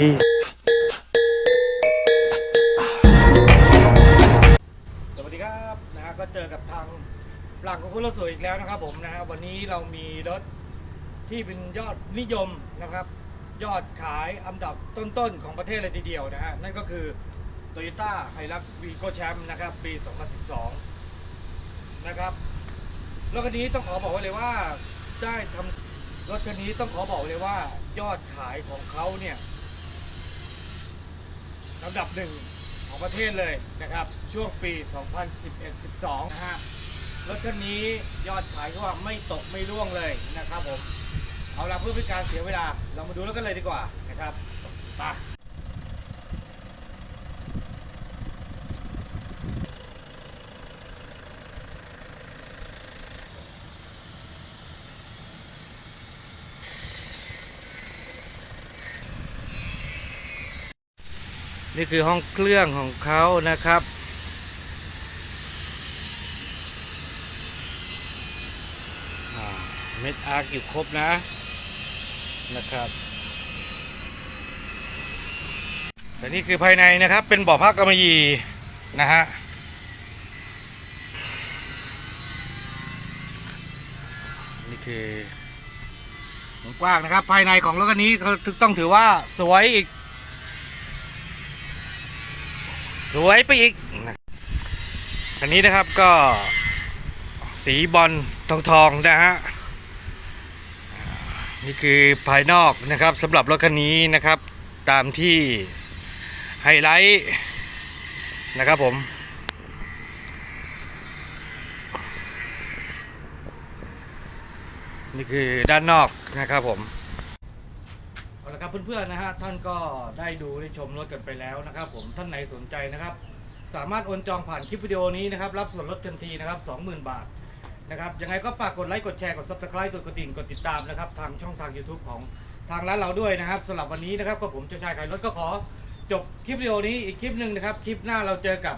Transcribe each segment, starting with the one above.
สวัสดีครับนะฮะก็เจอกับทางหลังของคุณรถสวยอีกแล้วนะครับ ผมนะฮะวันนี้เรามีรถที่เป็นยอดนิยมนะครับ ยอดขายอันดับต้นๆของประเทศเลยทีเดียวนะฮะนั่นก็คือ Toyota h i l u x v i g o Champ นะครับปี 2012 นะครับรถคันนี้ต้องขอบอกไว้เลยว่าได้ทำรถคันนี้ต้องขอบอกเลยว่ายอดขายของเขาเนี่ย ลำดับหนึ่งของประเทศเลยนะครับ ช่วงปี 2011-12 นะฮะ รถคันนี้ยอดขายก็ว่าไม่ตกไม่ร่วงเลยนะครับผม เอาละเพื่อเป็นการเสียเวลา เรามาดูแล้วกันเลยดีกว่านะครับไป นี่คือห้องเครื่องของเขานะครับ เม็ดอาร์คอยู่ครบนะนะครับแต่นี่คือภายในนะครับเป็นบ่อพักกำมะหยี่นะฮะนี่คือกว้างนะครับภายในของรถคันนี้เขาต้องถือว่าสวยอีก สวยไปอีกนะคันนี้นะครับก็สีบอลทองทองๆนะฮะนี่คือภายนอกนะครับสำหรับรถคันนี้นะครับ ตามที่ไฮไลท์นะครับผมนี่คือด้านนอกนะครับผม เอาละครับเพื่อนๆนะฮะท่านก็ได้ดูได้ชมรถกันไปแล้วนะครับ ผมท่านไหนสนใจนะครับ สามารถโอนจองผ่านคลิปวิดีโอนี้นะครับรับส่วนลดทันทีนะครับ 20,000 บาทนะครับยังไงก็ฝากกดไลค์กดแชร์กด subscribe กดกระดิ่งกดติดตามนะครับทางช่องทาง YouTube ของทางร้านเราด้วยนะครับสำหรับวันนี้นะครับก็ผมเจ้าชายขายรถก็ขอจบคลิปวิดีโอนี้อีกคลิปหนึ่งนะครับคลิปหน้าเราเจอกับ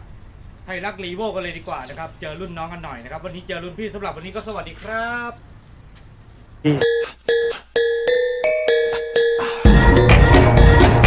ไฮรักรีโวกันเลยดีกว่านะครับเจอรุ่นน้องกันหน่อยนะครับวันนี้เจอรุ่นพี่สำหรับวันนี้ก็สวัสดีครับ